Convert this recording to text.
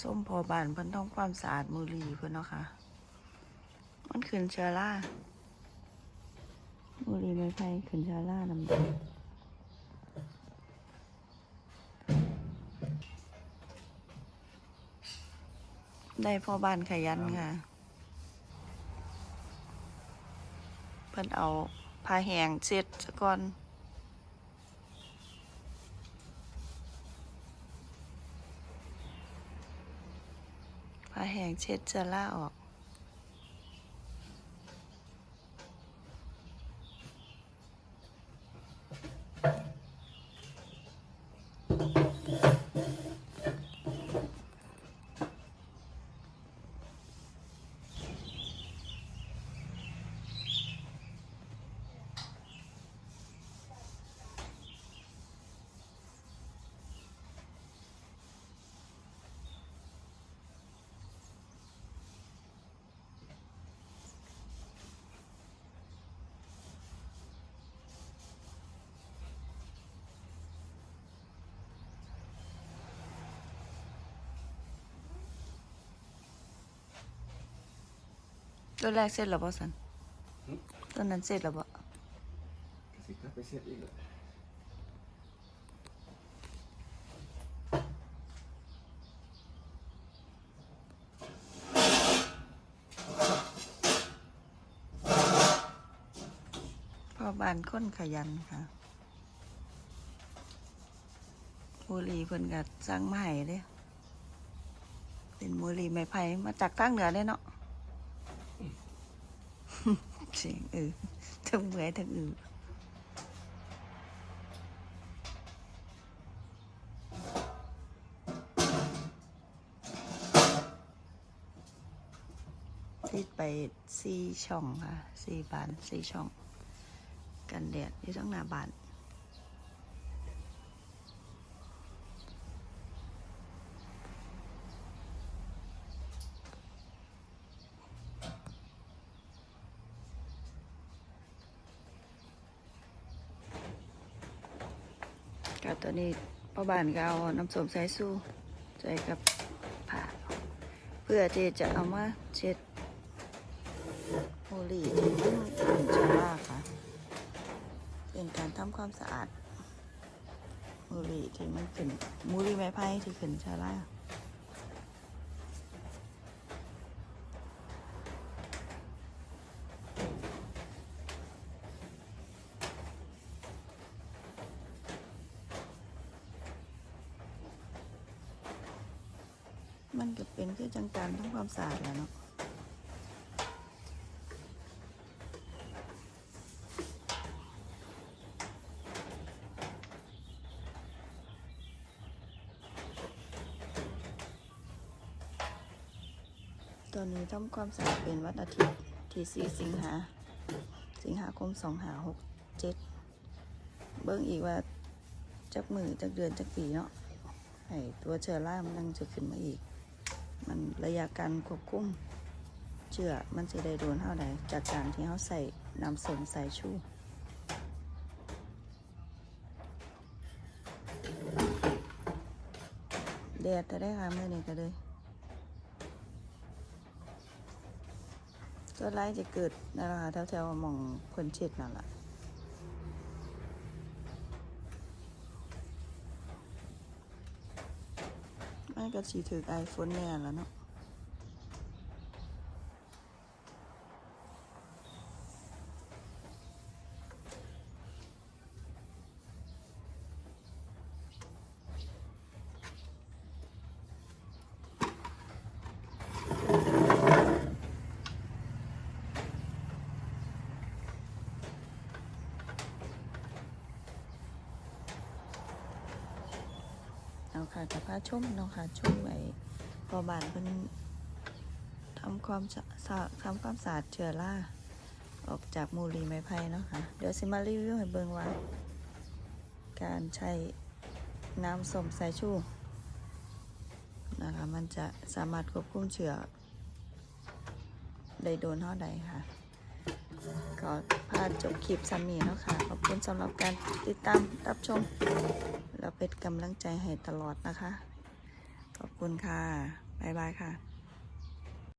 ส้มพอบานเพิ่นทำความสะอาดมือรีเพิ่นเนาะค่ะ มันขึ้นเชื้อรามือรีไม้ไผ่ขึ้นเชื้อรานำดได้พอบานขยันค่ะ เพิ่นเอาผ้าแห้งเช็ดซะก่อน แห้งเช็ดเชื้อราออก ตัวแรกเสร็จแล้วบ่สันตัวนั้นเสร็จแล้วบ่สิกลับไปเช็ดอีกเลยพ่อบ้านคนขยันค่ะบุหรีเพิ่นก็สั่งมาให้เด้เป็นบุหรีไม้ไผ่มาจากทางเหนือเด้เนาะ เสียงเออทั้งเมื่อยทั้งอือติดไปสี่ช่องค่ะสี่บานสี่ช่อง กันแดดที่ทั้งหน้าบาน ก็ตัวนี้พ่อบ้านก็เอาน้ำส้มสายสู้ใส่กับผ้าเพื่อที่จะเอามาเช็ดโฮลีที่มันเป็นเชื้อราค่ะ เป็นการทำความสะอาดมูลีที่มันขึ้นมูลีไม้ไผ่ที่ขึ้นเชื้อรา มันก็เป็นคือจังการทำความสะอาดแหล้วเนาะตอนนี้ทำความสะอาดเป็นวันอาทิตย์ที่ 4 สิงหา สิงหาคม2567 เบิ่งอีกว่าจักมือจักเดือนจักปีเนาะให้ตัวเชื้อรามันยังจะขึ้นมาอีก มันระยะการควบคุมเชื้อมันจะได้โดนเท่าใดจากการที่เขาใส่น้ำส้มสายชูแดดจะได้ค่ะเมื่อนี้ก็เลยก็ไล่จะเกิดนั่นแหละค่ะแถวๆหมองเพิ่นเช็ดนั่นแหละ มันก็สีถือไอโฟนแน่แล้วเนาะ เอาค่ะกับพาชมเนาะค่ะชุ่มไว้พอบานเพิ่นทำความสะสะทำความสะอาดเชื้อราออกจากมูลีไม้ไผ่เนาะค่ะ เดี๋ยวสิมารีวิวให้เบิ่งว่า การใช้น้ำส้มสายชูนะคะมันจะสามารถควบคุมเชื้อได้โดนเท่าใดค่ะ ก็พาจบคลิปซัมมี่เนาะค่ะ ขอบคุณสำหรับการติดตามรับชม แล้วเป็นกำลังใจให้ตลอดนะคะ ขอบคุณค่ะบายบายค่ะ